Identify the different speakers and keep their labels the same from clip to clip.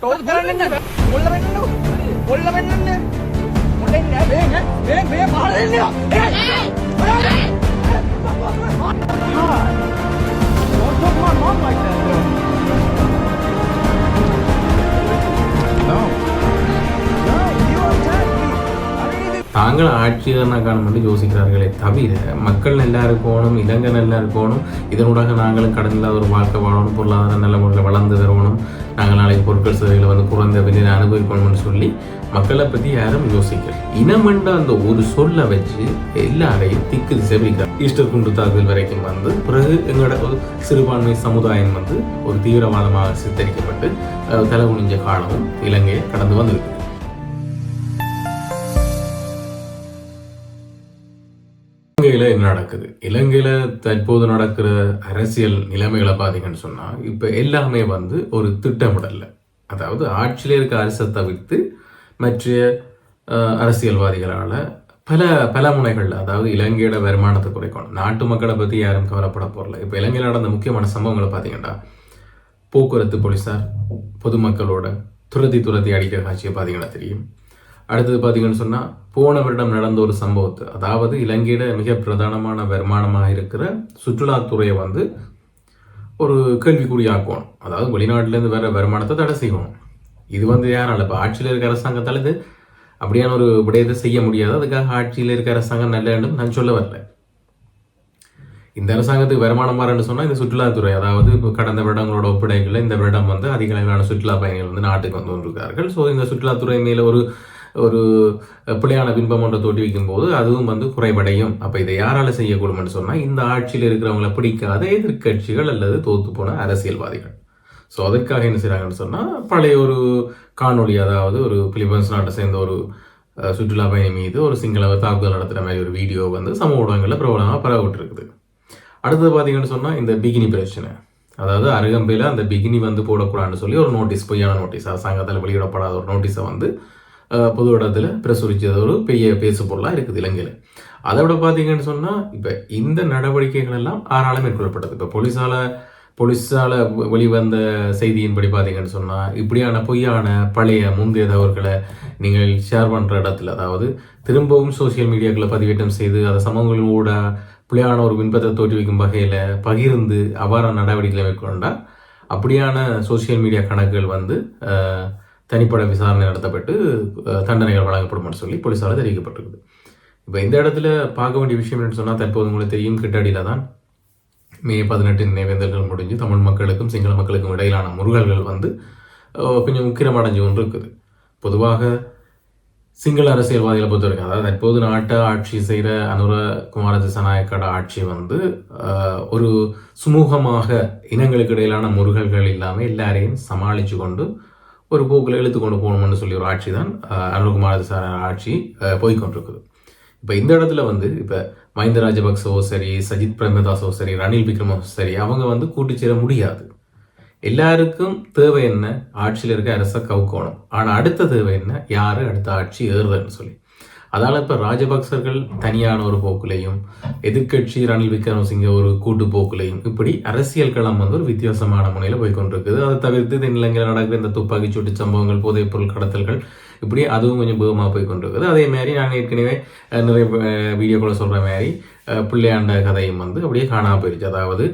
Speaker 1: Tốt cái lên nè. Muốn lên lên luôn. Muốn lên lên nè. Muốn lên nè. Bê nè. Bê bê bỏ lên nè. Ê. Ê. Don't talk my mom like that.
Speaker 2: தாங்கள் ஆட்சியரனாக்கான மட்டும் யோசிக்கிறார்களே தவிர மக்கள் நல்லா இருக்கணும் இலங்கை நல்லா இருக்கணும் இதனூடாக நாங்களும் கடன் ஒரு வாழ்க்கை வாழணும் பொருளாதார நல்ல முறையில் வளர்ந்து வரணும் நாங்கள் நாளைக்கு பொருட்கள் சேவைகளை வந்து குறைந்த விலையில் அனுபவிக்கணும்னு சொல்லி மக்களை பற்றி யாரும் யோசிக்கல. இனமென்ற அந்த ஒரு சொல்லை வச்சு எல்லாரையும் திக்கு திசை ஈஸ்டர் குண்டு தாக்குதல் வரைக்கும் வந்து பிறகு எங்களோட ஒரு சிறுபான்மை சமுதாயம் வந்து ஒரு தீவிரவாதமாக சித்தரிக்கப்பட்டு தலை குனிஞ்ச காலமும் இலங்கையை கடந்து வந்துருக்கு. இலங்கையில் என்ன நடக்குது? இலங்கையில் தற்போது நடக்கிற அரசியல் நிலைமைகளை பார்த்தீங்கன்னு சொன்னால் இப்போ எல்லாமே வந்து ஒரு திட்டமிடல்ல. அதாவது ஆட்சியில் இருக்க அரசை தவிர்த்து மற்ற அரசியல்வாதிகளால் பல பல முனைகளில் அதாவது இலங்கையோட வருமானத்தை குறைக்கணும். நாட்டு மக்களை பற்றி யாரும் கவலைப்பட போகல இப்போ இலங்கையில் நடந்த முக்கியமான சம்பவங்களை பார்த்தீங்கன்னா போக்குவரத்து போலீஸார் பொதுமக்களோட துரத்தி துரத்தி அடிக்கிற காட்சியை பார்த்தீங்கன்னா தெரியும். அடுத்தது பார்த்தீங்கன்னு சொன்னால் போன வருடம் நடந்த ஒரு சம்பவத்தை. அதாவது இலங்கையில மிக பிரதானமான வருமானமாக இருக்கிற சுற்றுலாத்துறையை வந்து ஒரு கேள்விக்குறியாக்கணும் அதாவது வெளிநாட்டிலேருந்து வர வருமானத்தை தடை செய்யணும் இது வந்து யாரால இப்போ ஆட்சியில் இருக்க அரசாங்கத்தால் இது அப்படியான ஒரு விடயத்தை செய்ய முடியாது. அதுக்காக ஆட்சியில் இருக்க அரசாங்கம் நல்ல வேண்டும் நான் சொல்ல வரல. இந்த அரசாங்கத்துக்கு வருமானம் மாறன்னு சொன்னால் இந்த சுற்றுலாத்துறை. அதாவது இப்போ கடந்த வருடங்களோட ஒப்படைகளில் இந்த வருடம் வந்து அதிக அளவிலான சுற்றுலா பயணிகள் வந்து நாட்டுக்கு வந்து கொண்டிருக்கிறார்கள். ஸோ இந்த சுற்றுலாத்துறை மேலே ஒரு ஒரு பிள்ளையான பின்பம் ஒன்றை தோற்றுவிக்கும் போது அதுவும் வந்து குறைவடையும். அப்போ இதை யாரால செய்யக்கூடும்னு சொன்னால் இந்த ஆட்சியில் இருக்கிறவங்களை பிடிக்காத எதிர்கட்சிகள் அல்லது தோத்து போன அரசியல்வாதிகள். ஸோ அதற்காக என்ன செய்கிறாங்கன்னு சொன்னால் பழைய ஒரு காணொலி அதாவது ஒரு பிலிப்பைன்ஸ் நாட்டை சேர்ந்த ஒரு சுற்றுலா பயணி மீது ஒரு சிங்கள தாக்குதல் நடத்துகிற மாதிரி ஒரு வீடியோ வந்து சமூக ஊடகங்களில் பிரபலமாக பரவிட்டு இருக்குது அடுத்தது பார்த்தீங்கன்னு சொன்னால் இந்த பிகினி பிரச்சனை. அதாவது அருகம்பையில் அந்த பிகினி வந்து போடக்கூடாதுன்னு சொல்லி ஒரு நோட்டீஸ் பொய்யான நோட்டீஸ் அரசாங்கத்தில் வெளியிடப்படாத ஒரு நோட்டீஸை வந்து பொது இடத்துல பிரசுரித்தது ஒரு பெரிய பேசு பொருளாக இருக்குது இலங்கையில். அதை விட பார்த்தீங்கன்னு சொன்னால் இப்போ இந்த நடவடிக்கைகள் எல்லாம் ஆறாலும் மேற்கொள்ளப்பட்டது. இப்போ போலீஸால் போலீஸால் வெளிவந்த செய்தியின்படி பார்த்தீங்கன்னு சொன்னால் இப்படியான பொய்யான பழைய முந்தைய தவறுகளை நீங்கள் ஷேர் பண்ணுற இடத்துல அதாவது திரும்பவும் சோஷியல் மீடியாக்களை பதிவேற்றம் செய்து அதை சமூகங்களோட பிள்ளையான ஒரு பின்பத்தை தோற்றுவிக்கும் வகையில் பகிர்ந்து அவ்வாறான நடவடிக்கைகளை மேற்கொண்டால் அப்படியான சோஷியல் மீடியா கணக்குகள் வந்து தனிப்பட விசாரணை நடத்தப்பட்டு தண்டனைகள் வழங்கப்படும் சொல்லி போலீஸால் தெரிவிக்கப்பட்டிருக்குது. இப்போ இந்த இடத்துல பார்க்க வேண்டிய விஷயம் என்னன்னு சொன்னால் தற்போது உங்களுக்கு தெரியும் கிட்டடியில் தான் மே பதினெட்டு நினைவேந்தல்கள் முடிஞ்சு தமிழ் மக்களுக்கும் சிங்கள மக்களுக்கும் இடையிலான முருகல்கள் வந்து கொஞ்சம் முக்கிரமடைஞ்சு கொண்டு இருக்குது பொதுவாக சிங்கள அரசியல்வாதிகளை பொறுத்தவரைக்கும் அதாவது தற்போது நாட்டை ஆட்சி செய்கிற அனுர குமார திசநாயக்கட ஆட்சி வந்து ஒரு சுமூகமாக இனங்களுக்கு இடையிலான முருகல்கள் இல்லாமல் எல்லாரையும் சமாளித்து கொண்டு ஒரு போக்கில் இழுத்து கொண்டு போகணும்னு சொல்லி ஒரு ஆட்சி தான் அஹ், அனுரகுமார ஆட்சி போய்கொண்டிருக்குது போய்க்கொண்டிருக்குது. இப்போ இந்த இடத்துல வந்து இப்போ மஹிந்த ராஜபக்சவோ சரி சஜித் பிரேமதாசோ சரி ரணில் விக்ரமோ சரி அவங்க வந்து கூட்டு சேர முடியாது. எல்லாருக்கும் தேவை என்ன? ஆட்சியில் இருக்க அரச கவுக்கோணும். ஆனால் அடுத்த தேவை என்ன? யார் அடுத்த ஆட்சி ஏறுதுன்னு சொல்லி. அதனால் இப்போ ராஜபக்சர்கள் தனியான ஒரு போக்குலையும் எதிர்க்கட்சி ரணில் விக்ரமசிங்க ஒரு கூட்டு போக்குலையும் இப்படி அரசியல் களம் வந்து ஒரு வித்தியாசமான முறையில் போய்கொண்டிருக்குது. அதை தவிர்த்து தென்னிலங்கையில் நடக்கிற இந்த துப்பாக்கி சூட்டு சம்பவங்கள் போதைப் பொருள் கடத்தல்கள் இப்படி அதுவும் கொஞ்சம் பேகமாக போய் கொண்டிருக்குது அதே மாதிரி நான் ஏற்கனவே நிறைய வீடியோக்களை சொல்கிற மாதிரி பிள்ளையாண்ட கதையும் வந்து அப்படியே காணாம போயிடுச்சு அதாவது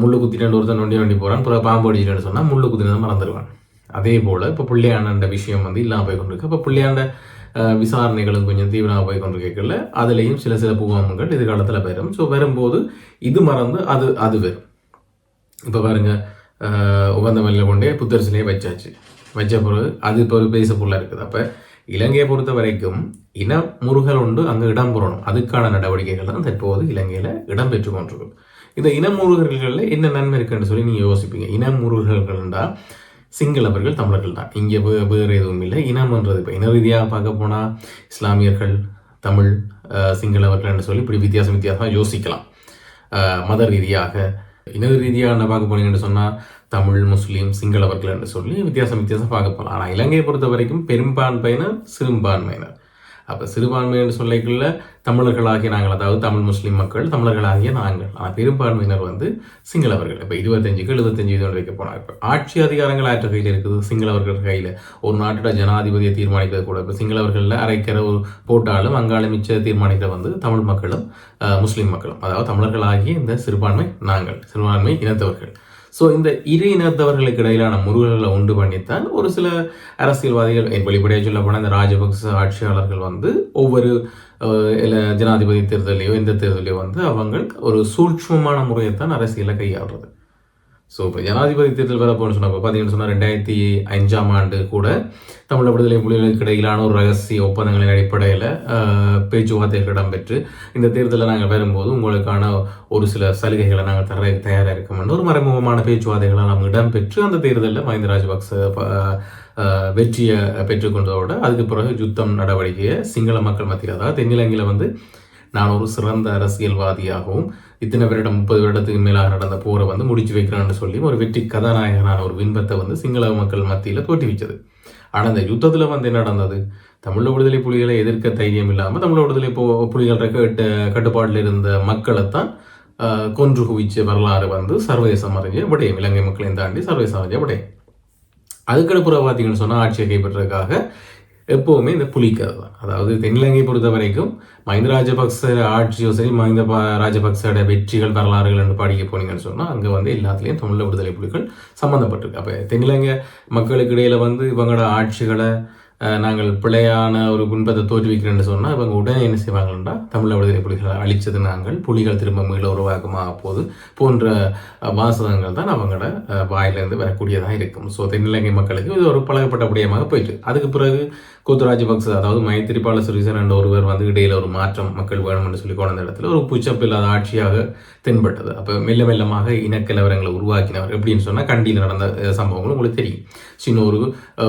Speaker 2: முள்ளு குத்திட்டு ஒருத்தன் நொண்டி நொண்டி போகிறான் பிற பாம்பு அடிச்சிட்டேன்னு சொன்னால் முள்ளு தான் மறந்துடுவான். அதே போல் இப்போ பிள்ளையாண்ட விஷயம் வந்து இல்லாமல் போய் கொண்டிருக்கு அப்போ பிள்ளையாண்ட விசாரணைகளும் கொஞ்சம் தீவிரமாக போய் கொண்டிருக்கல அதுலேயும் சில சில புகாமங்கள் எதிர்காலத்தில் வரும் ஸோ வரும்போது இது மறந்து அது அது வரும் இப்போ பாருங்க உகந்த மல்ல கொண்டே புத்தர் சிலையை வச்சாச்சு வச்ச பிறகு அது இப்போ ஒரு பேச பொருளாக இருக்குது அப்போ இலங்கையை பொறுத்த வரைக்கும் இன முருகல் உண்டு அங்கே இடம் பெறணும் அதுக்கான நடவடிக்கைகள் தான் தற்போது இலங்கையில் இடம்பெற்று கொண்டிருக்கும் இந்த இன முருகர்களில் என்ன நன்மை இருக்குன்னு சொல்லி நீங்கள் யோசிப்பீங்க இன முருகர்கள்டா சிங்களவர்கள் தமிழர்கள் தான் இங்கே வே வேறு எதுவும் இல்லை. இனம்ன்றது இப்போ இன ரீதியாக பார்க்க போனால் இஸ்லாமியர்கள் தமிழ் சிங்களவர்கள்னு சொல்லி இப்படி வித்தியாசம் வித்தியாசமாக யோசிக்கலாம். மத ரீதியாக. இன ரீதியாக என்ன பார்க்க போனீங்கன்னு சொன்னால் தமிழ் முஸ்லீம் சிங்களவர்கள் என்று சொல்லி வித்தியாசம் வித்தியாசம் பார்க்க போகலாம் ஆனால் இலங்கையை பொறுத்த வரைக்கும் பெரும்பான்மையினர் சிறுபான்மையினர். அப்போ சிறுபான்மைன்னு சொல்லிக்குள்ள தமிழர்களாகிய நாங்கள் அதாவது தமிழ் முஸ்லீம் மக்கள் தமிழர்களாகிய நாங்கள். ஆனால் பெரும்பான்மையினர் வந்து சிங்களவர்கள் இப்போ இருபத்தஞ்சுக்கு எழுபத்தஞ்சு வீதம் வைக்க போனால் இப்போ ஆட்சி அதிகாரங்கள் ஆற்ற கையில் இருக்குது சிங்களவர்கள் கையில். ஒரு நாட்டோட ஜனாதிபதியை தீர்மானிக்கிறது கூட இப்போ சிங்களவர்களில் அரைக்கிற ஒரு போட்டாலும் அங்காலும் மிச்ச தீர்மானிக்கிற வந்து தமிழ் மக்களும் முஸ்லீம் மக்களும். அதாவது தமிழர்களாகிய இந்த சிறுபான்மை நாங்கள் சிறுபான்மை இனத்தவர்கள். ஸோ இந்த இரு இனத்தவர்களுக்கு இடையிலான முருகல்களை உண்டு பண்ணித்தான் ஒரு சில அரசியல்வாதிகள் என் வெளிப்படையாக சொல்ல போனால் இந்த ராஜபக்ச ஆட்சியாளர்கள் வந்து ஒவ்வொரு இல்லை ஜனாதிபதி தேர்தலையோ எந்த தேர்தலையோ வந்து அவங்க ஒரு சூட்சமான முறையைத்தான் அரசியலை கையாளுறது. ஸோ இப்போ ஜனாதிபதி தேர்தல் வரப்போன்னு சொன்னால் சொன்னப்போ பார்த்தீங்கன்னு சொன்னால் ரெண்டாயிரத்தி அஞ்சாம் ஆண்டு கூட தமிழ் விடுதலை புலிகளுக்கு இடையிலான ஒரு ரகசிய ஒப்பந்தங்களின் அடிப்படையில் பேச்சுவார்த்தைகள் இடம்பெற்று இந்த தேர்தலில் நாங்கள் வரும்போது உங்களுக்கான ஒரு சில சலுகைகளை நாங்கள் தர தயாராக இருக்கோம்னு ஒரு மறைமுகமான பேச்சுவார்த்தைகளை நாம் இடம்பெற்று அந்த தேர்தலில் மஹிந்த ராஜபக்ச வெற்றியை பெற்றுக்கொண்டதோடு அதுக்கு பிறகு யுத்தம் நடவடிக்கையை சிங்கள மக்கள் மத்தியில் அதாவது தென்னிலங்கையில் வந்து நான் ஒரு சிறந்த அரசியல்வாதியாகவும் இத்தனை வருடம் முப்பது வருடத்துக்கு மேலாக நடந்த போரை வந்து முடிச்சு வைக்கிறான்னு சொல்லி ஒரு வெற்றி கதாநாயகனான ஒரு பின்பத்தை வந்து சிங்கள மக்கள் மத்தியில் தோற்றுவிச்சது. ஆனால் இந்த யுத்தத்தில் வந்து என்ன நடந்தது? தமிழ் விடுதலை புலிகளை எதிர்க்க தைரியம் இல்லாமல் தமிழ் விடுதலை போ புலிகள் கட்டு கட்டுப்பாட்டில் இருந்த மக்களைத்தான் கொன்று குவிச்ச வரலாறு வந்து சர்வதேசம் அறிஞ்ச விடயம் இலங்கை மக்களையும் தாண்டி சர்வதேசம் அறிஞ்ச விடயம் அதுக்கடுப்புற பார்த்தீங்கன்னு சொன்னால் ஆட்சியை கைப்பற்றதுக்காக எப்போவுமே இந்த புலிக்கதை தான் அதாவது தென்னிலங்கை பொறுத்த வரைக்கும் மஹிந்த ராஜபக்ச ஆட்சியோ சரி மஹிந்த பா- ராஜபக்சோட வெற்றிகள் வரலாறுகள் என்று படிக்க போனீங்கன்னு சொன்னால் அங்கே வந்து எல்லாத்துலேயும் தமிழ் விடுதலை புலிகள் சம்மந்தப்பட்டிருக்கு அப்போ தென்னிலங்கை மக்களுக்கு இடையில் வந்து இவங்களோட ஆட்சிகளை நாங்கள் பிழையான ஒரு குன்பத்தை தோற்றுவிக்கிறேன்னு சொன்னால் இவங்க உடனே என்ன செய்வாங்கன்னா தமிழ் விடுதலை புலிகளை அழிச்சது நாங்கள் புலிகள் திரும்ப மீள உருவாக்குமா போது போன்ற வாசகங்கள் தான் அவங்களோட வாயிலேருந்து வாயிலிருந்து வரக்கூடியதாக இருக்கும். ஸோ தென்னிலங்கை மக்களுக்கு இது ஒரு பழகப்பட்ட விடயமாக போயிட்டு அதுக்கு பிறகு கோத்து ராஜபக்ச அதாவது மைத்திரிபால சிறிசன் என்ற ஒருவர் வந்து இடையில ஒரு மாற்றம் மக்கள் வேணும்னு சொல்லி கொண்ட இடத்துல ஒரு புச்சப் இல்லாத ஆட்சியாக தென்பட்டது. அப்போ மெல்ல மெல்லமாக இனக்கலவரங்களை உருவாக்கினவர். எப்படின்னு சொன்னால் கண்டியில் நடந்த சம்பவங்களும் உங்களுக்கு தெரியும். சின்ன ஒரு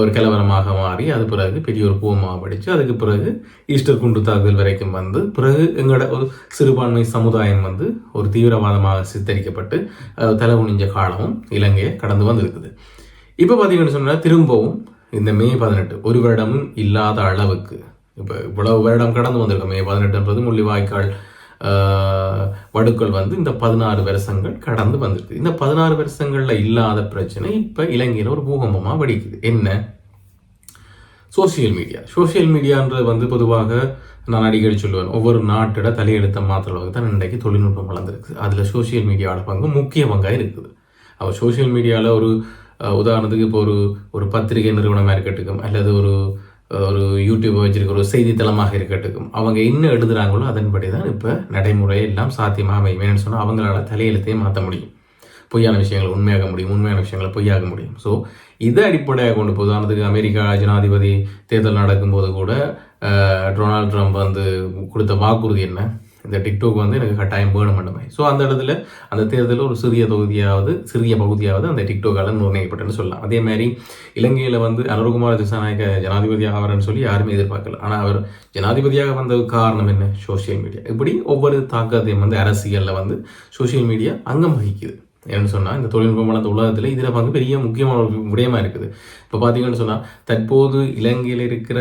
Speaker 2: ஒரு கலவரமாக மாறி அது பிறகு பெரிய ஒரு பூமாக படித்து அதுக்கு பிறகு ஈஸ்டர் குண்டு தாக்குதல் வரைக்கும் வந்து பிறகு எங்களோட ஒரு சிறுபான்மை சமுதாயம் வந்து ஒரு தீவிரவாதமாக சித்தரிக்கப்பட்டு தலை குனிஞ்ச காலமும் இலங்கையை கடந்து வந்திருக்குது. இப்போ பார்த்தீங்கன்னு சொன்னால் திரும்பவும் இந்த மே பதினெட்டு ஒரு வருடமும் இல்லாத அளவுக்கு. இப்போ இவ்வளவு வருடம் கடந்து வந்திருக்கோம். மே பதினெட்டுன்றது முள்ளிவாய்க்கால் ஆஹ், வடுக்கள் வந்து இந்த பதினாறு வருஷங்கள் கடந்து வந்திருக்கு. இந்த பதினாறு வருஷங்களில் இல்லாத பிரச்சனை இப்போ இலங்கையில் ஒரு பூகம்பமாக வெடிக்குது. என்ன? Social media. சோசியல் மீடியான்றது வந்து பொதுவாக நான் அடிக்கடி சொல்லுவேன் ஒவ்வொரு நாட்டோட தலையெழுத்த மாற்றுற தான் இன்றைக்கு தொழில்நுட்பம் வளர்ந்துருக்கு. அதில் சோசியல் மீடியாவோட பங்கு முக்கிய பங்காக இருக்குது. அப்போ சோசியல் மீடியாவில் ஒரு உதாரணத்துக்கு இப்போ ஒரு ஒரு பத்திரிகை நிறுவனமாக இருக்கட்டும் அல்லது ஒரு ஒரு யூடியூப் வச்சுருக்க ஒரு செய்தித்தளமாக இருக்கட்டும் அவங்க என்ன எழுதுகிறாங்களோ அதன்படி தான் இப்போ நடைமுறை எல்லாம் சாத்தியமாக அமையும் ஏன்னு சொன்னால் அவங்களால தலையெழுத்தையே மாற்ற முடியும் பொய்யான விஷயங்களை உண்மையாக முடியும் உண்மையான விஷயங்களை பொய்யாக முடியும் ஸோ இதை அடிப்படையாக கொண்டு போது உதாரணத்துக்கு அமெரிக்கா ஜனாதிபதி தேர்தல் நடக்கும்போது கூட டொனால்டு டொனால்ட் ட்ரம்ப் வந்து கொடுத்த வாக்குறுதி என்ன இந்த டிக்டாக் வந்து எனக்கு கட்டாயம் வேணும் பண்ணுமே. ஸோ அந்த இடத்துல அந்த தேர்தலில் ஒரு சிறிய தொகுதியாவது சிறிய பகுதியாவது அந்த டிக்டாக்கால நிர்ணயிக்கப்பட்டேன்னு சொல்லலாம். அதே மாதிரி இலங்கையில் வந்து அனுரகுமார் திசாநாயக ஜனாதிபதி ஆவார்னு சொல்லி யாருமே எதிர்பார்க்கல. ஆனால் அவர் ஜனாதிபதியாக வந்த காரணம் என்ன? சோஷியல் மீடியா இப்படி ஒவ்வொரு தாக்கத்தையும் வந்து அரசியலில் வந்து சோஷியல் மீடியா அங்கம் வகிக்குது. ஏன்னு சொன்னால் இந்த தொழில்நுட்பம் வளர்ந்த உலகத்தில் இதில் பங்கு பெரிய முக்கியமான ஒரு விடயமா இருக்குது. இப்போ பார்த்தீங்கன்னு சொன்னால் தற்போது இலங்கையில் இருக்கிற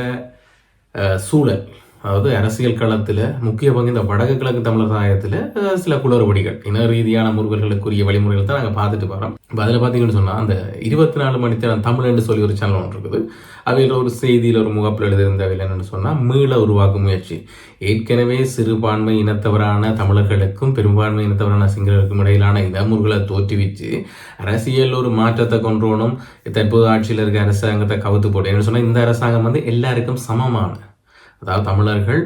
Speaker 2: சூழல் அதாவது அரசியல் களத்தில் முக்கிய பங்கு இந்த வடக்கு கிழக்கு தமிழர் சமுதாயத்தில் சில குளறுபடிகள். இன ரீதியான முருகர்களுக்குரிய வழிமுறைகள் தான் நாங்கள் பார்த்துட்டு வரோம் இப்போ அதில் பார்த்தீங்கன்னு சொன்னால் அந்த இருபத்தி நாலு மணி நேரம் தமிழ்னு சொல்லி ஒரு சேனல் ஒன்று இருக்குது. அவையில் ஒரு செய்தியில் ஒரு முகப்பில் எழுதியிருந்தவையில் என்னென்னு சொன்னால் மீள உருவாக்கும் முயற்சி. ஏற்கனவே சிறுபான்மை இனத்தவரான தமிழர்களுக்கும் பெரும்பான்மை இனத்தவரான சிங்களருக்கும் இடையிலான இடமுறுகளை தோற்றுவிச்சு அரசியல் ஒரு மாற்றத்தை கொன்றோனும் தற்போது ஆட்சியில் இருக்க அரசாங்கத்தை கவுத்து போட்டேன். என்ன சொன்னால் இந்த அரசாங்கம் வந்து எல்லாருக்கும் சமமான அதாவது தமிழர்கள்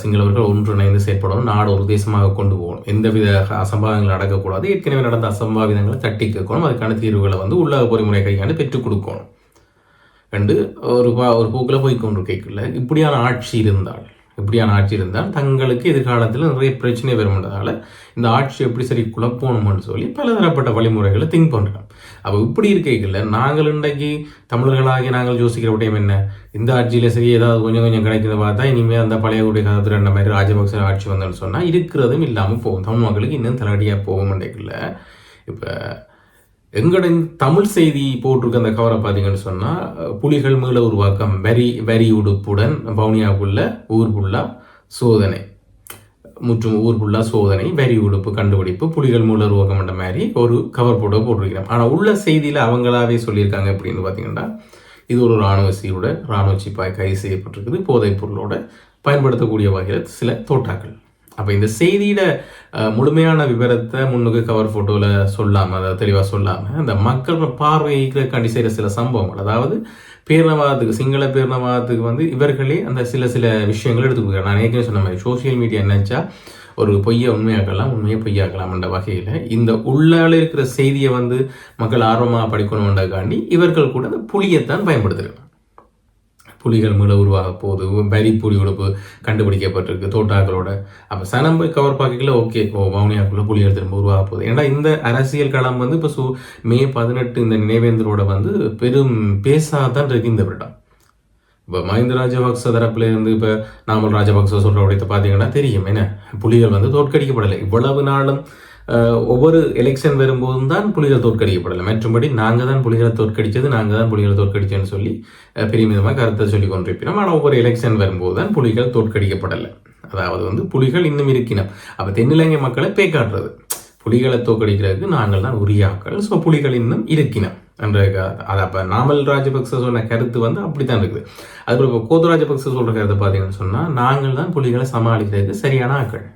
Speaker 2: சிங்களவர்கள் ஒன்றிணைந்து செயற்படணும் நாடு ஒரு தேசமாக கொண்டு போகணும். எந்தவித அசம்பாவிதங்கள் நடக்கக்கூடாது. ஏற்கனவே நடந்த அசம்பாவிதங்களை தட்டி கேட்கணும். அதுக்கான தீர்வுகளை வந்து உள்ள பொறிமுறை கையாண்டு பெற்றுக் கொடுக்கணும். கண்டு ஒரு பா ஒரு போக்கில் போய் கொண்டு கேட்கல இப்படியான ஆட்சி இருந்தால் இப்படியான ஆட்சி இருந்தால் தங்களுக்கு எதிர்காலத்தில் நிறைய பிரச்சனை வரும்ன்றதால இந்த ஆட்சி எப்படி சரி குழப்பணும்னு சொல்லி பலதரப்பட்ட வழிமுறைகளை திங்க் பண்ணுறோம் அப்போ இப்படி இருக்கைகளில் நாங்கள் இன்றைக்கு தமிழர்களாகி நாங்கள் யோசிக்கிற விடயம் என்ன? இந்த ஆட்சியில் சரி ஏதாவது கொஞ்சம் கொஞ்சம் கிடைக்கிறத பார்த்தா இனிமேல் அந்த பழைய கூடிய காலத்தில் ரெண்ட மாதிரி ராஜபக்ச ஆட்சி வந்தோன்னு சொன்னால் இருக்கிறதும் இல்லாமல் போகும். தமிழ் மக்களுக்கு இன்னும் தலையடியாக போகும் இன்றைக்குள்ள. இப்போ எங்கட தமிழ் செய்தி போட்டிருக்க அந்த கவரை பார்த்தீங்கன்னு சொன்னால் புலிகள் மீள உருவாக்கம் வரி வரி உடுப்புடன் பவுனியாவுக்குள்ள ஊர்புள்ளா சோதனை. முற்றும் ஊர்புள்ளா சோதனை வரி உடுப்பு கண்டுபிடிப்பு புலிகள் மூல உருவாக்கம் என்ற மாதிரி ஒரு கவர் போட்டோ போட்டிருக்கிறோம் ஆனால் உள்ள செய்தியில் அவங்களாவே சொல்லியிருக்காங்க அப்படின்னு பார்த்தீங்கன்னா இது ஒரு இராணுவ சீரோட இராணுவ சிப்பாய் கைது செய்யப்பட்டிருக்குது. போதைப் பொருளோட பயன்படுத்தக்கூடிய வகையில் சில தோட்டாக்கள். அப்போ இந்த செய்தியிட முழுமையான விவரத்தை முன்னுக்கு கவர் ஃபோட்டோவில் சொல்லாமல் அதாவது தெளிவாக சொல்லாமல் அந்த மக்கள் பார்வைக்காண்டி செய்கிற சில சம்பவங்கள். அதாவது பேரினவாதத்துக்கு சிங்கள பேரினவாதத்துக்கு வந்து இவர்களே அந்த சில சில விஷயங்கள் எடுத்துக்கிறாங்க நான் ஏற்கனவே சொன்ன மாதிரி சோஷியல் மீடியா நினைச்சா ஒரு பொய்யை உண்மையாக்கலாம் உண்மையை பொய்யாக்கலாம்ன்ற வகையில் இந்த உள்ளால இருக்கிற செய்தியை வந்து மக்கள் ஆர்வமாக படிக்கணுன்றதுக்காண்டி இவர்கள் கூட அந்த புளியைத்தான் பயன்படுத்துகிறாங்க புலிகள் மீள உருவாக போகுது. வரி புலி உடுப்பு கண்டுபிடிக்கப்பட்டிருக்கு தோட்டாக்களோட. அப்போ சனம் போய் கவர் பார்க்கல ஓகே ஓ வவுனியாக்குள்ள புலிகள் திரும்ப உருவாக போகுது. ஏன்னா இந்த அரசியல் களம் வந்து இப்போ சு மே பதினெட்டு இந்த நினைவேந்தரோட வந்து பெரும் பேசாதான் இருக்கு இந்த வருடம். இப்போ மஹிந்த ராஜபக்ச தரப்புல இருந்து இப்போ நாமல் ராஜபக்ச சொல்கிற விடத்தை பார்த்தீங்கன்னா தெரியும். என்ன? புலிகள் வந்து தோற்கடிக்கப்படலை. இவ்வளவு நாளும் ஒவ்வொரு எலெக்ஷன் வரும்போதும் தான் புலிகள் தோற்கடிக்கப்படலை மற்றும்படி நாங்கள் தான் புலிகளை தோற்கடிச்சது நாங்கள் தான் புலிகளை தோற்கடிச்சேன்னு சொல்லி பெருமிதமாக கருத்தை சொல்லி கொண்டிருப்பினோம். ஆனால் ஒவ்வொரு எலெக்ஷன் வரும்போது தான் புலிகள் தோற்கடிக்கப்படலை. அதாவது வந்து புலிகள் இன்னும் இருக்கினோம். அப்போ தென்னிலங்கை மக்களை பேக்காட்டுறது. புலிகளை தோற்கடிக்கிறதுக்கு நாங்கள் தான் உரியாக்கள் ஸோ புலிகள் இன்னும் இருக்கினோம். என்ற க- அது அப்போ நாமல் ராஜபக்ச சொன்ன கருத்து வந்து அப்படித்தான் இருக்குது. அதுபோல் இப்போ கோது ராஜபக்ச சொல்கிற கருத்தை பார்த்தீங்கன்னு சொன்னால் நாங்கள் தான் புலிகளை சமாளிக்கிறதுக்கு சரியான ஆக்கள்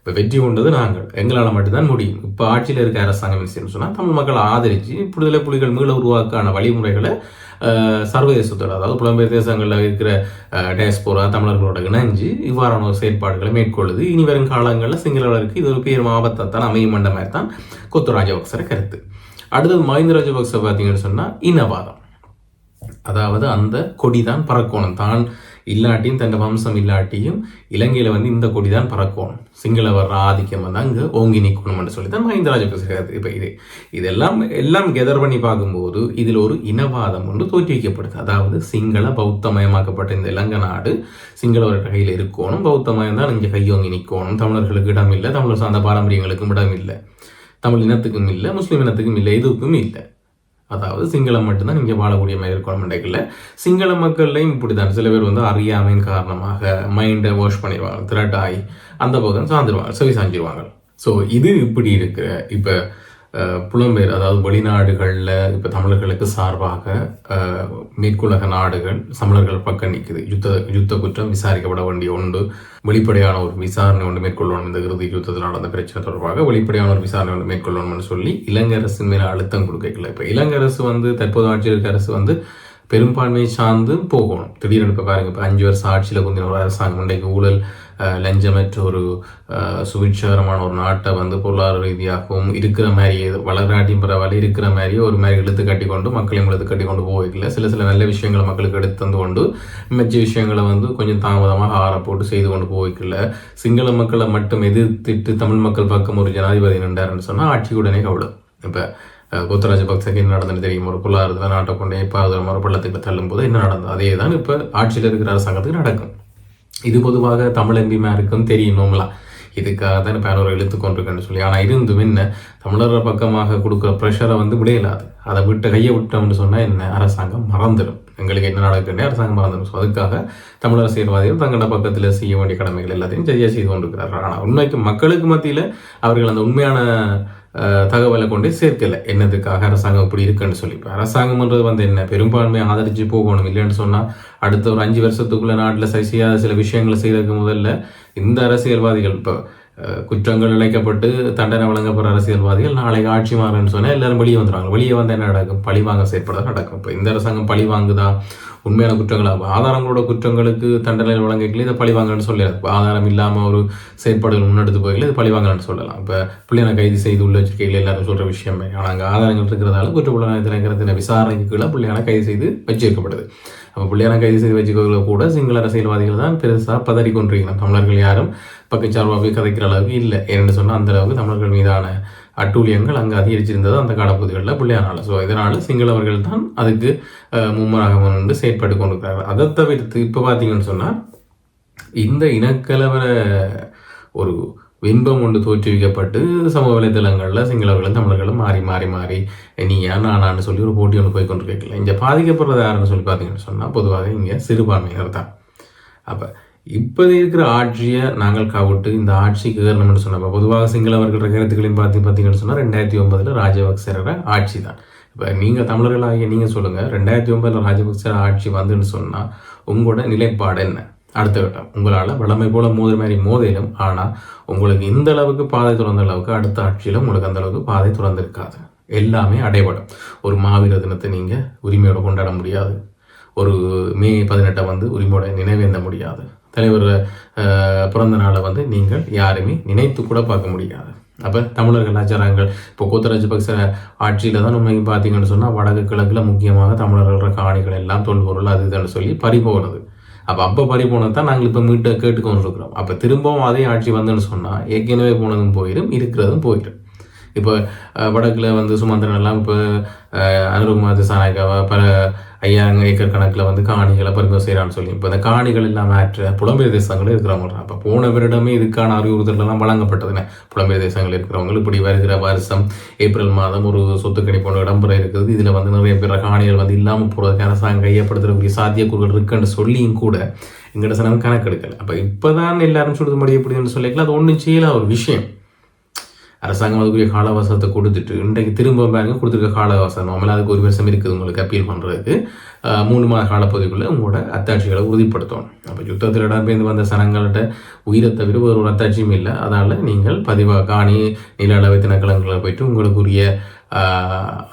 Speaker 2: இப்போ வெற்றி கொண்டது நாங்கள். எங்களால் மட்டும்தான் முடியும். இப்போ ஆட்சியில் இருக்க அரசாங்கம் சொன்னால் தமிழ் மக்களை ஆதரித்து விடுதலை புலிகள் மீள உருவாக்கான வழிமுறைகளை அஹ், சர்வதேசத்தோட அதாவது புலம்பெயர் தேசங்களில் இருக்கிற டேஸ்போரா தமிழர்களோட இணைஞ்சு இவ்வாறான ஒரு செயற்பாடுகளை மேற்கொள்ளுது. இனி வரும் காலங்களில் சிங்களவர்களுக்கு இது ஒரு பேரும் ஆபத்தை தான் அமையும் என்ற மாதிரி தான் கொத்து ராஜபக்சர கருத்து. அடுத்தது மஹிந்த ராஜபக்ச பார்த்தீங்கன்னு சொன்னால் இனவாதம். அதாவது அந்த கொடி தான் பறக்கணும் தான் இல்லாட்டியும் தன் வம்சம் இல்லாட்டியும் இலங்கையில் வந்து இந்த கொடி தான் பறக்கணும் சிங்களவர் ஆதிக்கம் வந்து அங்கே ஓங்கி நிற்கணும்னு சொல்லி தான் மஹிந்த ராஜபக்ச இப்போ இது இதெல்லாம் எல்லாம் கெதர் பண்ணி பார்க்கும்போது இதில் ஒரு இனவாதம் ஒன்று தோற்றுவிக்கப்படுது அதாவது சிங்கள பௌத்தமயமாக்கப்பட்ட இந்த இலங்கை நாடு சிங்களவர் கையில் இருக்கணும். பௌத்தமயம் தான் இங்கே கையோங்கி நிற்கணும். தமிழர்களுக்கு இடம் இல்லை தமிழர் சார்ந்த பாரம்பரியங்களுக்கும் இடம் இல்லை தமிழ் இனத்துக்கும் இல்லை. முஸ்லீம் இனத்துக்கும் இல்லை. எதுக்கும் இல்லை. அதாவது சிங்களம் மட்டும்தான் இங்கே வாழக்கூடிய மாதிரி இருக்கணும் இன்றைக்குள்ள சிங்கள மக்கள்லையும் இப்படிதான் சில பேர் வந்து அறியாமையின் காரணமாக மைண்டை வாஷ் பண்ணிடுவாங்க த்ரெட் ஆகி அந்த பக்கம் சார்ந்துருவாங்க செவி சாஞ்சிருவாங்க. ஸோ இது இப்படி இருக்கிற இப்போ புலம்பெயர் அதாவது வெளிநாடுகளில் இப்போ தமிழர்களுக்கு சார்பாக மேற்குலக நாடுகள் தமிழர்கள் பக்கம் நிற்குது யுத்த யுத்த குற்றம் விசாரிக்கப்பட வேண்டிய ஒன்று. வெளிப்படையான ஒரு விசாரணை ஒன்று மேற்கொள்ளணும் இந்த இறுதி யுத்தத்தில் நடந்த பிரச்சனை தொடர்பாக வெளிப்படையான ஒரு விசாரணை ஒன்று மேற்கொள்ளணும்னு சொல்லி இலங்கை அரசின் மேல அழுத்தம் கொடுக்கல. இப்போ இலங்கை அரசு வந்து தற்போது ஆட்சியில் இருக்க அரசு வந்து பெரும்பான்மையை சார்ந்து போகணும். திடீரெனு இப்போ பாருங்க இப்போ அஞ்சு வருஷம் ஆட்சியில் கொஞ்சம் அரசாங்கம் இன்றைக்கு ஊழல் லஞ்சமற்ற ஒரு சுவிட்சகரமான ஒரு நாட்டை வந்து பொருளாதார ரீதியாகவும் இருக்கிற மாதிரியே வளராட்டியும் பரவாயில்ல இருக்கிற மாதிரியே ஒரு மாதிரி இழுத்து கட்டி கொண்டு மக்களையும் இழுத்து கட்டி கொண்டு போகல சில சில நல்ல விஷயங்களை மக்களுக்கு எடுத்து தந்து கொண்டு மிச்ச விஷயங்களை வந்து கொஞ்சம் தாமதமாக ஆற போட்டு செய்து கொண்டு போய்க்கல சிங்கள மக்களை மட்டும் எதிர்த்திட்டு தமிழ் மக்கள் பக்கம் ஒரு ஜனாதிபதி நின்றாருன்னு சொன்னால் ஆட்சி உடனே இப்போ கோத்தராஜ பக்தக்கு என்ன நடந்தது தெரியும்? ஒரு பொருளாதாரத்தில் நாட்டை கொண்டே இப்போ ஒரு பள்ளத்துக்கு தள்ளும் போது என்ன நடந்தது? அதே தான் இப்போ ஆட்சியில் இருக்கிற அரசாங்கத்துக்கு நடக்கும். இது பொதுவாக தமிழ் எம்பிமாருக்கும் தெரியும் இதுக்காக தான் இப்போ யாரோ இழுத்து கொண்டிருக்கேன்னு சொல்லி. ஆனால் இருந்தும் என்ன தமிழர் பக்கமாக கொடுக்குற ப்ரெஷரை வந்து விடையிலாது. அதை விட்டு கையை விட்டோம்னு சொன்னால் என்ன? அரசாங்கம் மறந்துடும். எங்களுக்கு என்ன நடக்குன்னு அரசாங்கம் மறந்துடும். ஸோ அதுக்காக தமிழ் அரசியல்வாதிகள் தங்களோட பக்கத்தில் செய்ய வேண்டிய கடமைகள் எல்லாத்தையும் சரியாக செய்து கொண்டிருக்கிறார்கள். ஆனால் உண்மைக்கு மக்களுக்கு மத்தியில் அவர்கள் அந்த உண்மையான தகவலை கொண்டு சேர்க்கல. என்னதுக்காக அரசாங்கம் இப்படி இருக்குன்னு சொல்லி. இப்போ அரசாங்கம்ன்றது வந்து என்ன? பெரும்பான்மை ஆதரிச்சு போகணும் இல்லைன்னு சொன்னால் அடுத்த ஒரு அஞ்சு வருஷத்துக்குள்ள நாட்டில் சரி செய்யாத சில விஷயங்களை செய்யறதுக்கு முதல்ல இந்த அரசியல்வாதிகள் இப்போ குற்றங்கள் இழைக்கப்பட்டு தண்டனை வழங்கப்படுற அரசியல்வாதிகள் நாளைக்கு ஆட்சி மாறுன்னு சொன்னால் எல்லாரும் வெளியே வந்துடுவாங்க வெளியே வந்து என்ன நடக்கும்? பழி வாங்க செயற்பட நடக்கும். இப்போ இந்த அரசாங்கம் பழி வாங்குதா? உண்மையான குற்றங்கள்? ஆதாரங்களோட குற்றங்களுக்கு தண்டனை வழங்கல இதை பழிவாங்கன்னு சொல்லலாம் இப்போ ஆதாரம் இல்லாமல் ஒரு செயற்பாடுகள் முன்னெடுத்து போகல இது பழிவாங்கன்னு சொல்லலாம். இப்போ பிள்ளையான கைது செய்து உள்ள வச்சிருக்கையில் எல்லாரும் சொல்கிற விஷயமே. ஆனால் அங்கே ஆதாரங்கள் இருக்கிறதால குற்றப்புலனாய்வு விசாரணைக்கு கீழே பிள்ளையான கைது செய்து வச்சிருக்கப்படுது. அப்போ பிள்ளையான கைது செய்து வச்சுக்கிறதுல கூட சிங்கள அரசியல்வாதிகள் தான் பெருசாக பதறி தமிழர்கள் யாரும் பக்கச்சார்பாக போய் கதைக்கிற அளவுக்கு இல்லை. ஏன்னு சொன்னால் அந்த அளவுக்கு தமிழர்கள் மீதான அட்டூழியங்கள் அங்கே அதிகரிச்சிருந்தது அந்த காலப்பகுதிகளில் பிள்ளையானால் ஸோ இதனால் சிங்களவர்கள் தான் அதுக்கு மும்மராக வந்து செயற்பட்டு கொண்டிருக்கிறார்கள். அதை தவிர்த்து இப்போ பார்த்தீங்கன்னு சொன்னால் இந்த இனக்கலவர ஒரு பிம்பம் ஒன்று தோற்றுவிக்கப்பட்டு சமூக வலைதளங்களில் சிங்களவர்களும் தமிழர்களும் மாறி மாறி மாறி நீயா நானான்னு சொல்லி ஒரு போட்டி ஒன்று போய் கொண்டு கேட்கல இங்கே பாதிக்கப்படுறது யாருன்னு சொல்லி பார்த்தீங்கன்னு சொன்னால் பொதுவாக இங்கே சிறுபான்மையினர் தான். அப்போ இப்போது இருக்கிற ஆட்சியை நாங்கள் காவிட்டு இந்த ஆட்சிக்கு ஏறணும்னு சொன்னப்போ பொதுவாக சிங்களவர்கள் கருத்துக்களையும் பார்த்து பார்த்தீங்கன்னு சொன்னால் ரெண்டாயிரத்தி ஒன்பதில் ராஜபக்சரோட ஆட்சி தான் இப்போ நீங்கள் தமிழர்களாகிய நீங்கள் சொல்லுங்கள் ரெண்டாயிரத்தி ஒன்பதில் ராஜபக்ச ஆட்சி வந்துன்னு சொன்னால் உங்களோட நிலைப்பாடு என்ன? அடுத்த கட்டம் உங்களால் வளமை போல மோதுற மாதிரி மோதிலும் ஆனால் உங்களுக்கு இந்த அளவுக்கு பாதை திறந்த அளவுக்கு அடுத்த ஆட்சியில் உங்களுக்கு அந்த அளவுக்கு பாதை திறந்திருக்காது. எல்லாமே அடைபடும். ஒரு மாவீர தினத்தை நீங்கள் உரிமையோடு கொண்டாட முடியாது. ஒரு மே பதினெட்டை வந்து உரிமையோட நினைவேந்த முடியாது. தலைவர் பிறந்த நாளை வந்து நீங்கள் யாருமே நினைத்து கூட பார்க்க முடியாது. அப்போ தமிழர் கலாச்சாரங்கள் இப்போ கோத்த ராஜபக்ச ஆட்சியில் தான் நம்ம பார்த்தீங்கன்னு சொன்னால் வடக்கு கிழக்கில் முக்கியமாக தமிழர்களோட காணிகள் எல்லாம் தொல்பொருள் அது இதுன்னு சொல்லி பறிபோனது. அப்போ அப்போ பறி போனது தான் நாங்கள் இப்போ மீட்டு கேட்டுக்கொண்டு இருக்கிறோம் அப்போ திரும்பவும் அதே ஆட்சி வந்துன்னு சொன்னால் ஏற்கனவே போனதும் போயிடும் இருக்கிறதும் போயிடும் இப்போ வடக்கில் வந்து சுமந்திரன் எல்லாம் இப்போ அனுருகுமார் திசாநாயக்காவை பல ஐயாயிரம் ஏக்கர் கணக்கில் வந்து காணிகளை பறிமுதல் செய்கிறான்னு சொல்லி இப்போ இந்த காணிகள் எல்லாம் ஆற்ற புலம்பெயர் தேசங்கள் இருக்கிறவங்க. அப்போ போன வருடமே இதுக்கான அறிவுறுத்தல் எல்லாம் வழங்கப்பட்டதுன்னு புலம்பெயர் தேசங்கள் இருக்கிறவங்க இப்படி வருகிற வருஷம் ஏப்ரல் மாதம் ஒரு சொத்து போன்ற ஒன்று இடம்பெற இருக்குது. இதில் வந்து நிறைய பேர் காணிகள் வந்து இல்லாமல் போகிறதுக்கு அரசாங்கம் கையப்படுத்துறக்கூடிய சாத்தியக்கூறுகள் இருக்குன்னு சொல்லியும் கூட எங்கள்கிட்ட சனம் கணக்கெடுக்கல. அப்போ இப்போ தான் எல்லாரும் சுடுது மடி எப்படின்னு சொல்லிக்கலாம் அது ஒன்றும் செய்யல. ஒரு விஷயம். அரசாங்கம் அதுக்குரிய கால அவகாசத்தை கொடுத்துட்டு இன்றைக்கு திரும்ப பாருங்க கொடுத்துருக்க கால அவகாசம் நார்மலாக அதுக்கு ஒரு வருஷம் இருக்குது உங்களுக்கு அப்பீல் பண்ணுறதுக்கு மூணு மாத காலப்பகுதிக்குள்ளே உங்களோட அத்தாட்சிகளை உறுதிப்படுத்தணும். அப்போ யுத்தத்தில் இடம்பெயர்ந்து வந்த சனங்கள்கிட்ட உயிரை தவிர வேறு ஒரு அத்தாட்சியும் இல்லை. அதனால் நீங்கள் பதிவாக காணி நில அளவை திணைக்களங்களில் போயிட்டு உங்களுக்குரிய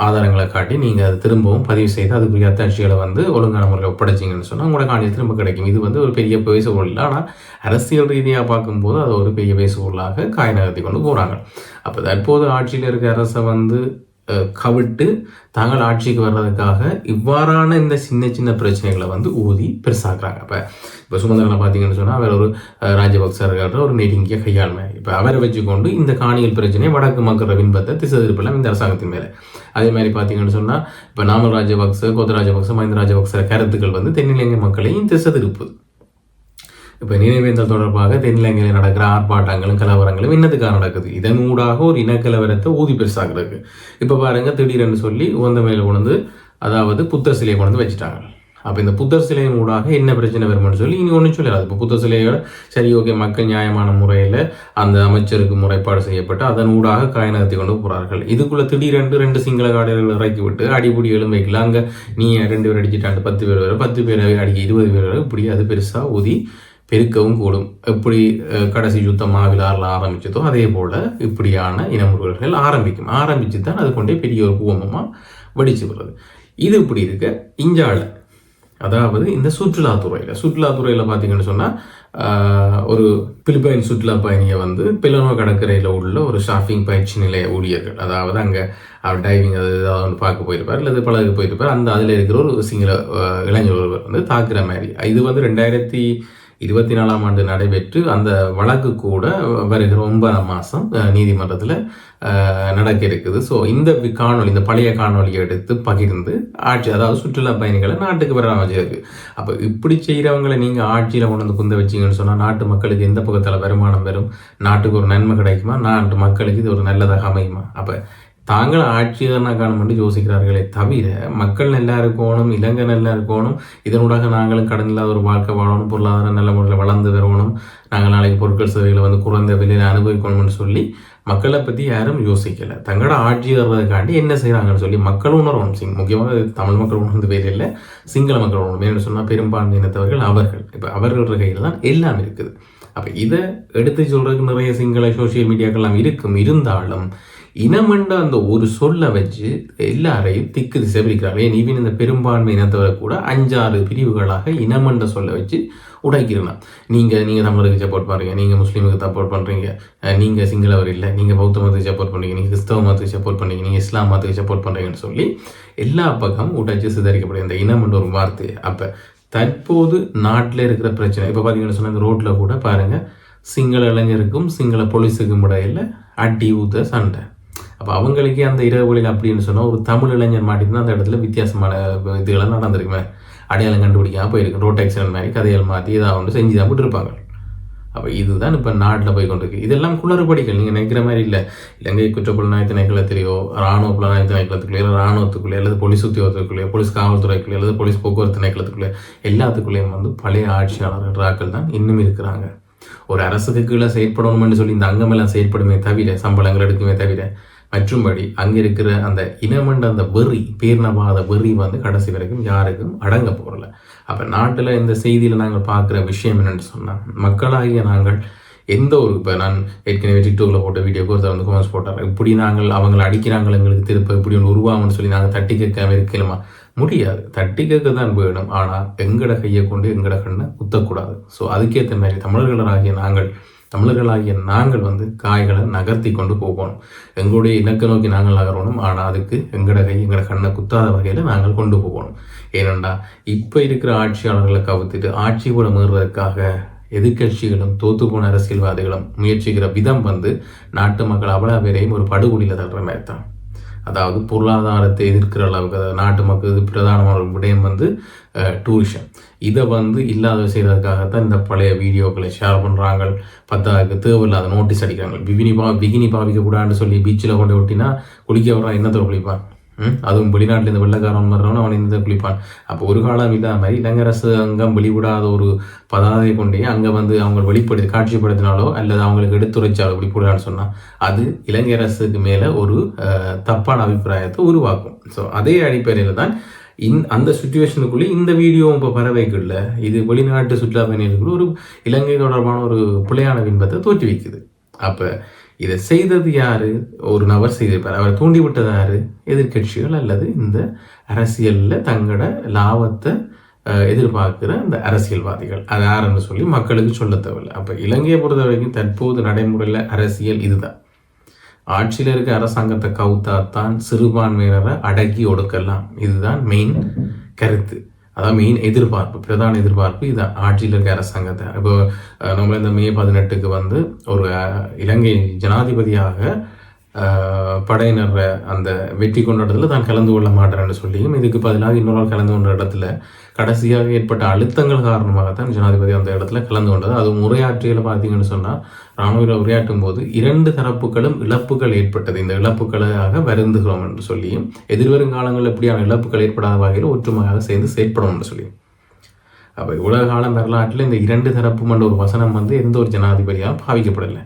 Speaker 2: ஆதாரங்களை காட்டி நீங்கள் அதை திரும்பவும் பதிவு செய்து அதுக்குரிய அத்தாட்சிகளை வந்து ஒழுங்கான முறையில் ஒப்படைச்சிங்கன்னு சொன்னால் உங்களோட காணி திரும்ப கிடைக்கும். இது வந்து ஒரு பெரிய பேசுபொருள் இல்லை. ஆனால் அரசியல் ரீதியாக பார்க்கும்போது அது ஒரு பெரிய பேசுபொருளாக காய் நகர்த்தி கொண்டு போகிறாங்க அப்போ தற்போது ஆட்சியில் இருக்க அரசை வந்து கவிட்டு தாங்கள் ஆட்சிக்கு வர்றதுக்காக இவ்வாறான இந்த சின்ன சின்ன பிரச்சனைகளை வந்து ஊதி பெருசாக்குறாங்க. இப்போ இப்போ சுமந்திரனை பார்த்தீங்கன்னு சொன்னால் அவர் ஒரு ராஜபக்சர்கிற ஒரு நெருங்கிய கையாண்மை. இப்போ அவரை வச்சுக்கொண்டு இந்த காணிகள் பிரச்சனை வடக்கு மக்கள் வின்பத்தை திசை திருப்பலாம் இந்த அரசாங்கத்தின் மேலே. அதே மாதிரி பார்த்தீங்கன்னு சொன்னால் இப்போ நாமல் ராஜபக்ச கோத்த ராஜபக்ச மஹிந்த ராஜபக்ச கருத்துக்கள் வந்து தென்னிலங்கை மக்களையும் திசை திருப்புது இப்போ நினைவேந்தல் தொடர்பாக தென்னிலங்கையில் நடக்கிற ஆர்ப்பாட்டங்களும் கலவரங்களும் இன்னதுக்காக நடக்குது. இதன் ஊடாக ஒரு இனக்கலவரத்தை ஊதி பெருசாகிறது இப்போ பாருங்கள் திடீரென்று சொல்லி உகந்த மேல கொண்டு அதாவது புத்தர் சிலையை கொண்டு வந்து வச்சுட்டாங்க. அப்போ இந்த புத்தர் சிலையின் ஊடாக என்ன பிரச்சனை வருமானு சொல்லி இனி ஒன்றும் சொல்லலாம் இப்போ புத்தர் சிலையோட சரி ஓகே மக்கள் நியாயமான முறையில் அந்த அமைச்சருக்கு முறைப்பாடு செய்யப்பட்டு அதன் ஊடாக காய் நகர்த்தி கொண்டு போகிறார்கள் இதுக்குள்ளே திடீரென்று ரெண்டு சிங்கள காடர்கள் இறக்கி விட்டு அடிபுடிகளும் வைக்கலாம் அங்கே நீ ரெண்டு பேர் அடிச்சுட்டாண்டு பத்து பேர் வர பத்து பேர் அடிக்க இருபது பேர் வர இப்படி அது பெருசாக ஊதி பெருக்கவும் கூடும். எப்படி கடைசி யுத்தம் மாவிலாரில் ஆரம்பித்ததோ அதே போல் இப்படியான இனமுறைகள் ஆரம்பிக்கும். ஆரம்பித்து தான் அது கொண்டே பெரிய ஒரு பூமமாக வெடிச்சு வருது இது இப்படி இருக்க. இஞ்சால அதாவது இந்த சுற்றுலாத்துறையில் சுற்றுலாத்துறையில் பார்த்தீங்கன்னு சொன்னால் ஒரு பிலிப்பைன் சுற்றுலா பயணியை வந்து பிலனோ கடற்கரையில் உள்ள ஒரு ஷாப்பிங் பயிற்சி நிலைய ஊழியர்கள் அதாவது அங்கே அவர் டைவிங் அது ஏதாவது ஒன்று பார்க்க போயிருப்பார் இல்லை பழக போயிருப்பார் அந்த அதில் இருக்கிற ஒரு சிங்கள இளைஞர் ஒருவர் வந்து தாக்குற மாதிரி. இது வந்து ரெண்டாயிரத்தி இருபத்தி நாலாம் ஆண்டு நடைபெற்று அந்த வழக்கு கூட வருகிற ஒன்பதாம் மாதம் நீதிமன்றத்தில் நடக்க இருக்குது. ஸோ இந்த காணொலி காணொளி இந்த பழைய காணொளியை எடுத்து பகிர்ந்து ஆட்சி அதாவது சுற்றுலா பயணிகளை நாட்டுக்கு வர வச்சிருக்கு அப்போ இப்படி செய்கிறவங்களை நீங்கள் ஆட்சியில் கொண்டு வந்து குந்த வச்சீங்கன்னு சொன்னால் நாட்டு மக்களுக்கு எந்த பக்கத்தில் வருமானம் வரும்? நாட்டுக்கு ஒரு நன்மை கிடைக்குமா? நாட்டு மக்களுக்கு இது ஒரு நல்லதாக அமையுமா? அப்போ தாங்கள் ஆட்சியர்னா காணும் யோசிக்கிறார்களே தவிர மக்கள் நல்லா இருக்கணும் இலங்கை நல்லா இருக்கணும் இதனூடாக நாங்களும் கடன் இல்லாத ஒரு வாழ்க்கை வாழணும் பொருளாதாரம் நல்ல முறையில் வளர்ந்து வரணும் நாங்கள் நாளைக்கு பொருட்கள் சேவைகளை வந்து குறைந்த விலையில் அனுபவிக்கணும்னு சொல்லி மக்களை பற்றி யாரும் யோசிக்கலை. தங்களோட ஆட்சி வர்றதுக்காண்டி என்ன செய்கிறாங்கன்னு சொல்லி மக்கள் உணரணும். சிங் முக்கியமாக தமிழ் மக்கள் உணர்ந்து பேர் இல்லை சிங்கள மக்கள் உணர்வு ஏன்னு சொன்னால் பெரும்பான்மையினத்தவர்கள் அவர்கள். இப்போ அவர்களோட கையில் தான் எல்லாம் இருக்குது. அப்போ இதை எடுத்து சொல்கிறதுக்கு நிறைய சிங்கள சோஷியல் மீடியாக்கள்லாம் இருக்கும். இருந்தாலும் இனமென்ற அந்த ஒரு சொல்லை வச்சு எல்லாரையும் திக்கு திசை பிரிக்கிறாங்க. ஏன்? ஈவன் இந்த பெரும்பான்மை இனத்தவரை கூட அஞ்சாறு பிரிவுகளாக இனமென்ற சொல்ல வச்சு உடைக்கிறலாம் நீங்கள் நீங்கள் தமிழருக்கு சப்போர்ட் பண்ணுறீங்க நீங்கள் முஸ்லீமுக்கு சப்போர்ட் பண்ணுறீங்க நீங்கள் சிங்களவர் இல்லை. நீங்கள் பௌத்த மதத்துக்கு சப்போர்ட் பண்ணுறீங்க நீங்கள் கிறிஸ்தவ மதத்துக்கு சப்போர்ட் பண்ணுறீங்க நீங்கள் இஸ்லாம் மதத்துக்கு சப்போர்ட் பண்ணுறீங்கன்னு சொல்லி எல்லா பக்கமும் உடைச்சு சிதறிக்கப்படும் இந்த இனம்ன்ற ஒரு வார்த்தை. அப்போ தற்போது நாட்டில் இருக்கிற பிரச்சனை இப்போ பார்த்தீங்கன்னு சொன்னால் இந்த ரோட்டில் கூட பாருங்கள் சிங்கள இளைஞருக்கும் சிங்கள போலீஸுக்கும் இடையில அடி ஊத்த சண்டை. அப்போ அவங்களுக்கே அந்த இரவுகளில் அப்படின்னு சொன்னால் ஒரு தமிழ் இளைஞர் மாட்டினா அந்த இடத்துல வித்தியாசமான இதுகளாம் நடந்திருக்குமே. அடையாளம் கண்டுபிடிக்காம போயிருக்கு. ரோட் ஆக்சிடென்ட் மாதிரி கதைகள் மாற்றி இதாக ஒன்று செஞ்சு தான் விட்டுருப்பாங்க அப்போ இதுதான் இப்போ நாட்டில் போய் கொண்டிருக்கு. இதெல்லாம் குளறுபடிகள். நீங்கள் நினைக்கிற மாதிரி இல்லை. இலங்கை குற்றப்புலனாய்வு திணைக்களத்திலேயோ ராணுவ புலனாய்வு திணைக்களத்துக்குள்ளேயோ இல்லை ராணுவத்துக்குள்ளே அல்லது போலீஸ் உத்தியோகத்துக்குள்ளேயோ போலீஸ் காவல்துறைக்குள்ளே அல்லது போலீஸ் போக்குவரத்து திணைக்களத்துக்குள்ளே எல்லாத்துக்குள்ளேயும் வந்து பழைய ஆட்சியாளர்கள் ராக்கள் தான் இன்னும் இருக்கிறாங்க. ஒரு அரசுக்கு கீழே செயற்படணும்னு சொல்லி இந்த அங்கமெல்லாம் செயற்படுமே தவிர சம்பளங்கள் எடுக்குமே தவிர மற்றும்படி அங்கே இருக்கிற அந்த இனமண்ட அந்த வெறி பேர்ணவாத வெறி வந்து கடைசி வரைக்கும் யாருக்கும் அடங்க போகல அப்போ நாட்டில் இந்த செய்தியில் நாங்கள் பார்க்குற விஷயம் என்னென்னு சொன்னால் மக்களாகிய நாங்கள் எந்த ஒரு இப்போ நான் ஏற்கனவே டிக்டோக்கில் போட்ட வீடியோக்கு ஒருத்தர் வந்து கமெண்ட்ஸ் போட்டார் இப்படி நாங்கள் அவங்களை அடிக்கிறாங்க எங்களுக்கு திருப்ப இப்படி ஒன்று உருவாகும்னு சொல்லி நாங்கள் தட்டி கேட்காம இருக்கணுமா முடியாது. தட்டி கேட்க தான் வேணும். ஆனால் எங்கட கையை கொண்டு எங்கட கண்ணை குத்தக்கூடாது. ஸோ அதுக்கேற்ற மாதிரி தமிழர்களாகிய நாங்கள் தமிழர்களாகிய நாங்கள் வந்து காய்களை நகர்த்தி கொண்டு போகணும். எங்களுடைய இலக்க நோக்கி நாங்கள் நகரணும். ஆனால் அதுக்கு எங்கட கை எங்கட கண்ணை குத்தாத வகையில் நாங்கள் கொண்டு போகணும். ஏனெண்டா இப்போ இருக்கிற ஆட்சியாளர்களை கவுத்துட்டு ஆட்சி கூட மீறுறதுக்காக எதிர்கட்சிகளும் தோத்து போன அரசியல்வாதிகளும் முயற்சிக்கிற விதம் வந்து நாட்டு மக்கள் அவ்வளோ பேரையும் ஒரு படுகொலியில் தள்ளுற மாதிரி தான். அதாவது பொருளாதாரத்தை எதிர்க்கிற அளவுக்கு அதாவது நாட்டு மக்களுக்கு பிரதானமான ஒரு விடயம் வந்து டூரிஷம் இதை வந்து இல்லாத செய்கிறதுக்காகத்தான் இந்த பழைய வீடியோக்களை ஷேர் பண்ணுறாங்க பத்தாவுக்கு தேவையில்லாத நோட்டீஸ் அடிக்கிறாங்க பிகினி பா பிகினி பாவிக்க கூடாதுன்னு சொல்லி பீச்சில் கொண்டு விட்டினா குளிக்க வரான் என்னத்தை குளிப்பான்? அதுவும் வெளிநாட்டில் இந்த வெள்ளக்காரன் வர்றவன் அவன் இந்த குளிப்பான் அப்போ ஒரு காலம் இல்லாத மாதிரி இளைஞரசு அங்கம் வெளிவிடாத ஒரு பதாதை கொண்டே அங்கே வந்து அவங்க வெளிப்படுத்தி காட்சிப்படுத்தினாலோ அல்லது அவங்களுக்கு எடுத்துரைச்சாலோ இப்படி சொன்னால் அது இளைஞரசுக்கு மேலே ஒரு தப்பான அபிப்பிராயத்தை உருவாக்கும் ஸோ அதே அடிப்படையில் தான் இந் அந்த சுச்சுவேஷனுக்குள்ளே இந்த வீடியோ இப்போ பறவைக்குள்ள இது வெளிநாட்டு சுற்றுலா பயணிகளுக்குள்ள ஒரு இலங்கை தொடர்பான ஒரு பிள்ளையான பின்பத்தை தோற்றி வைக்குது அப்போ இதை செய்தது யார்? ஒரு நபர் செய்திருப்பார். அவர் தூண்டிவிட்டது யார்? எதிர்கட்சிகள் அல்லது இந்த அரசியலில் தங்களோட லாபத்தை எதிர்பார்க்கிற இந்த அரசியல்வாதிகள். அது யாருன்னு சொல்லி மக்களுக்கு சொல்ல தேவையில்லை. அப்போ இலங்கையை பொறுத்த வரைக்கும் தற்போது நடைமுறையில் அரசியல் இதுதான். ஆட்சியில் இருக்க அரசாங்கத்தை கவுத்தாத்தான் சிறுபான்மையினரை அடக்கி ஒடுக்கலாம். இதுதான் மெயின் கருத்து. அதான் மெயின் எதிர்பார்ப்பு பிரதான எதிர்பார்ப்பு இது ஆட்சியில் இருக்க அரசாங்கத்தை. இப்போ நம்ம இந்த மே பதினெட்டுக்கு வந்து ஒரு இலங்கை ஜனாதிபதியாக படையினர் அந்த வெற்றி கொண்டாட்டத்தில் தான் கலந்து கொள்ள மாட்டேன்னு சொல்லியும் இதுக்கு பதிலாக இன்னொரு கலந்து கொண்ட இடத்துல கடைசியாக ஏற்பட்ட அழுத்தங்கள் காரணமாகத்தான் ஜனாதிபதி அந்த இடத்துல கலந்து கொண்டது. அது உரையாற்றியில் பார்த்தீங்கன்னு சொன்னால் ராணுவ உரையாற்றும் போது இரண்டு தரப்புகளும் இழப்புகள் ஏற்பட்டது. இந்த இழப்புகளாக வருந்துகிறோம் என்று சொல்லியும் எதிர்வரும் காலங்களில் எப்படியான இழப்புகள் ஏற்படாத வகையில் ஒற்றுமையாக சேர்ந்து செயற்படும் என்று சொல்லியும். அப்போ இவ்வளவு காலம் வரலாற்றில் இந்த இரண்டு தரப்பும் என்ற ஒரு வசனம் வந்து எந்த ஒரு ஜனாதிபதியாக பாவிக்கப்படலை.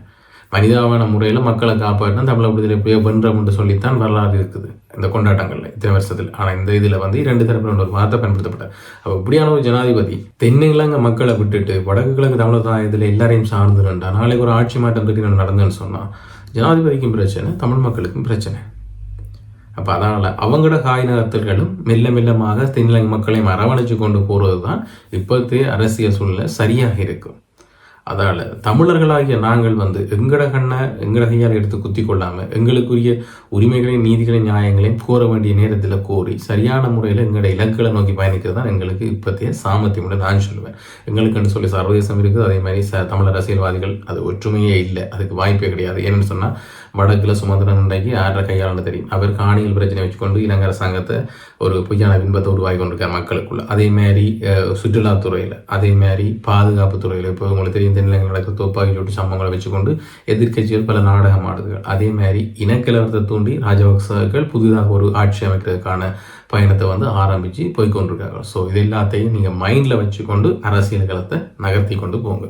Speaker 2: மனிதாபான முறையில் மக்களை காப்பாற்றினா தமிழக விடுதலை எப்படியோ பண்ணுறோம்னு சொல்லித்தான் வரலாறு இருக்குது. இந்த கொண்டாட்டங்களில் இத்தனை வருஷத்தில். ஆனால் இந்த இதில் வந்து இரண்டு தரப்பில் ஒரு வார்த்தை பயன்படுத்தப்பட்டார். அப்போ இப்படியான ஒரு ஜனாதிபதி தென்னிலங்க மக்களை விட்டுட்டு வடக்கு கிழக்கு தமிழக இதில் எல்லாரையும் சார்ந்து நின்றா நாளைக்கு ஒரு ஆட்சி மாற்றம் இருக்கு நடந்தேன்னு சொன்னால் ஜனாதிபதிக்கும் பிரச்சனை தமிழ் மக்களுக்கும் பிரச்சனை. அப்போ அதனால் அவங்களோட காய் நகர்த்தல்களும் மெல்ல மெல்லமாக தென்னிலங்க மக்களையும் அரவணைச்சு கொண்டு போகிறது தான் இப்போத்தைய அரசியல் சூழ்நிலை சரியாக இருக்கும். அதால் தமிழர்களாகிய நாங்கள் வந்து எங்கட கண்ணை எங்கட கையால் எடுத்து குத்தி கொள்ளாமல் எங்களுக்குரிய உரிமைகளையும் நீதிகளையும் நியாயங்களையும் கோர வேண்டிய நேரத்தில் கோரி சரியான முறையில் எங்களோட இலக்குகளை நோக்கி பயணிக்கிறது தான் எங்களுக்கு இப்போத்தைய சாமர்த்தியம் நான் சொல்லுவேன். எங்களுக்குன்னு சொல்லி சர்வதேசம் இருக்குது. அதே மாதிரி ச தமிழர் அரசியல்வாதிகள் அது ஒற்றுமையே இல்லை. அதுக்கு வாய்ப்பே கிடையாது. ஏன்னு சொன்னால் வடக்கில் சுமந்திரன் அன்றைக்கு ஆற்ற கையாளன்னு தெரியும். அவர் காணியில் பிரச்சனை வச்சுக்கொண்டு இலங்கை அரசாங்கத்தை ஒரு பொய்யான பின்பத்தை உருவாகி கொண்டிருக்கார் மக்களுக்குள்ள. அதே மாதிரி சுற்றுலாத்துறையில் அதே மாதிரி பாதுகாப்பு துறையில் இப்போ உங்களுக்கு தெரியும் தென்னிலங்கை நடக்கிற துப்பாக்கி சூட்டு சம்பவங்களை வச்சுக்கொண்டு எதிர்கட்சிகள் பல நாடகம் ஆடுதுகள். அதே மாதிரி இனக்கலவரத்தை தூண்டி ராஜபக்சர்கள் புதிதாக ஒரு ஆட்சி அமைக்கிறதுக்கான பயணத்தை வந்து ஆரம்பித்து போய்கொண்டிருக்காங்க ஸோ இது எல்லாத்தையும் நீங்கள் மைண்டில் வச்சுக்கொண்டு அரசியல் களத்தை நகர்த்தி கொண்டு போங்க.